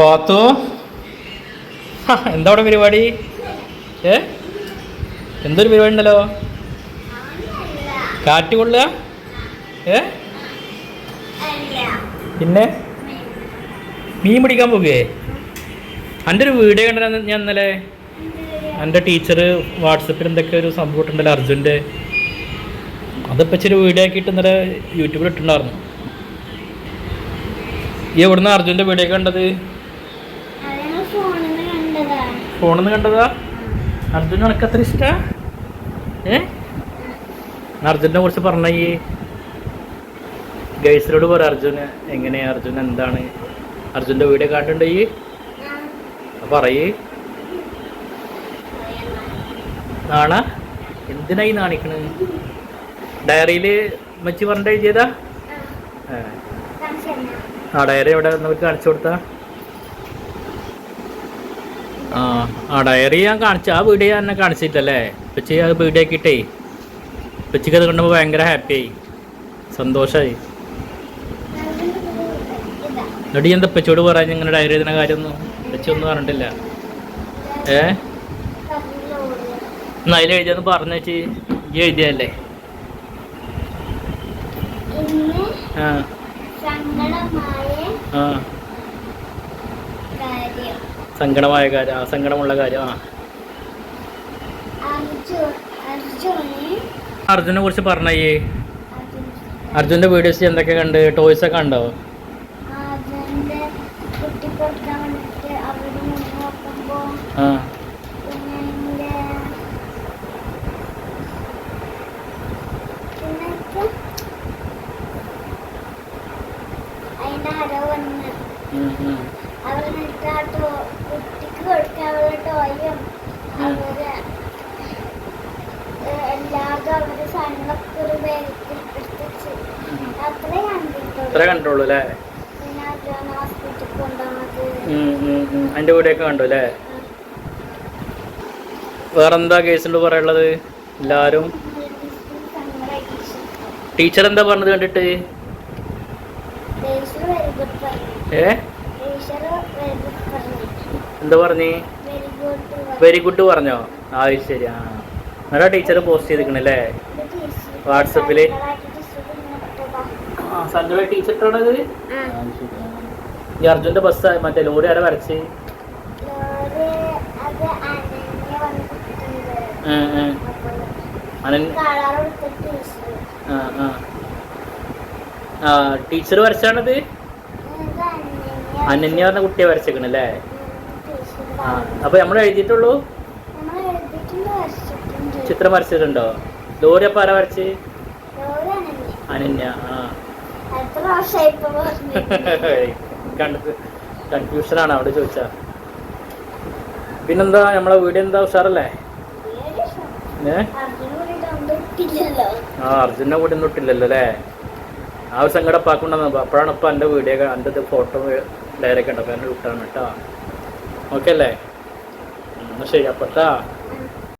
പാത്തു. എന്താ അവിടെ പരിപാടി? ഏ? എന്തൊരു പരിപാടി ഉണ്ടല്ലോ? കാറ്റ് കൊള്ളുക? ഏ? പിന്നെ? മീൻ പിടിക്കാൻ പോകുകയെ എന്റെ ഒരു വീഡിയോ കണ്ട ഞാൻ ഇന്നലെ. എന്റെ ടീച്ചർ വാട്സപ്പിൽ എന്തൊക്കെ ഒരു സംഭവം ഇട്ടുണ്ടല്ലോ അർജുന്റെ. അതിപ്പോൾ ഇച്ചിരി വീഡിയോ ആക്കിയിട്ട് ഇന്നലെ യൂട്യൂബിൽ ഇട്ടിട്ടുണ്ടായിരുന്നു. ഈ എവിടുന്ന അർജുന്റെ വീഡിയോ കണ്ടത്? ഫോണിൽ നിന്ന് കണ്ടതാ? അർജുന നിനക്ക് അത്ര ഇഷ്ട? ഏ? അർജുനെ കുറിച്ച് പറഞ്ഞ ഈ ഗൈസിനോട് പറ അർജുന് എങ്ങനെയാ? അർജുൻ എന്താണ്? അർജുന്റെ വീഡിയോ കാട്ടുണ്ടോ ഈ? പറയേ. നാണ? എന്തിനായി നാണിക്കണ്? ഡയറിയിൽ മച്ചി പറഞ്ഞിട്ട് എഴുതിയതാ? ആ. ഡയറി എവിടെ? നമുക്ക് കാണിച്ചു കൊടുത്താ. ആ ആ ഡയറി ഞാൻ കാണിച്ചു ആ വീഡിയോ ഞാൻ കാണിച്ചിട്ടല്ലേ? പച്ചി അത് വീഡിയോ ആക്കിയിട്ടേ. പച്ചിക്ക് അത് കണ്ടപ്പോൾ ഭയങ്കര ഹാപ്പിയായി സന്തോഷമായി എന്നിട്ട് എന്താ പച്ചോട് പറയാൻ ഇങ്ങനെ ഡയറി എഴുതുന്ന കാര്യമൊന്നും പച്ചി ഒന്നും പറഞ്ഞിട്ടില്ല? ഏ? എന്നാ അതിൽ എഴുതിയെന്ന് പറഞ്ഞു വെച്ച് ഈ എഴുതിയല്ലേ ആ. ആ. സങ്കടമായ കാര്യം ആ സങ്കടമുള്ള കാര്യം ആ. അർജുൻ അർജുന് കുറിച്ച് പറഞ്ഞേ അർജുന്റെ അർജുന്റെ വീഡിയോസ് എന്തൊക്കെ കണ്ട് ടോയ്സ് ഒക്കെ ഉണ്ടോ ആ. പിന്നെ എന്നിട്ട് ആ ടോ കുട്ടിക്ക് കൊടുക്കാനുള്ള ടോയും അവർ ഏഹ് എല്ലാതും അവർ സാധനങ്ങളൊക്കെ ഒരു ബാഗിൽ എടുത്തിച്ച് അത്രേ കണ്ടിട്ടുള്ളൂ. ഇത്ര കണ്ടുള്ളൂ അല്ലേ? പിന്നെ അർജുന ഹോസ്പിറ്റലിൽ. അതിന്റെ ഒക്കെ കണ്ടു അല്ലേ? വേറെന്താ കേസിനോട് പറയാനുള്ളത്? എല്ലാവരും ടീച്ചർ എന്താ പറഞ്ഞത് കണ്ടിട്ട്? ഏ? ടീച്ചർ എന്താ പറഞ്ഞേ? വെരി ഗുഡ് വെരി ഗുഡ് പറഞ്ഞോ? ആ അത് ശരി. ആ. എന്നാ ടീച്ചർ പോസ്റ്റ് ചെയ്തിരിക്കണല്ലേ വാട്സപ്പിൽ? സഞ്ജയ ടീച്ചർ ഈ അർജുന്റെ ബസ് മറ്റേ ലോറി ആരെ വരച്ച്? ടീച്ചർ വരച്ചാണത്? അനന്യ പറഞ്ഞ കുട്ടിയെ വരച്ചേക്കണല്ലേ? ആ അപ്പൊ നമ്മൾ എഴുതിയിട്ടുള്ളൂ? ചിത്രം വരച്ചിട്ടുണ്ടോ? ലോറി അപ്പൊ ആരാ വരച്ച്? അനന്യ ആ. കൺഫ്യൂഷനാണ് അവിടെ ചോദിച്ചാ. പിന്നെന്താ നമ്മളെ വീട് എന്താ? ഉഷാറല്ലേ? ഏ? ആ അർജുനെ കൂടെ ഒന്നും ഇട്ടില്ലല്ലോ അല്ലേ? ആ ഒരു സങ്കടം പാക്കുണ്ടെന്ന് അപ്പോഴാണ് ഇപ്പൊ എന്റെ വീഡിയോ എന്റെ ഫോട്ടോ ഡയറക്റ്റ് ഉണ്ട് എന്നെ വിട്ടാണ് കേട്ടോ ഓക്കെ അല്ലേ? എന്നാൽ ശരി അപ്പത്താ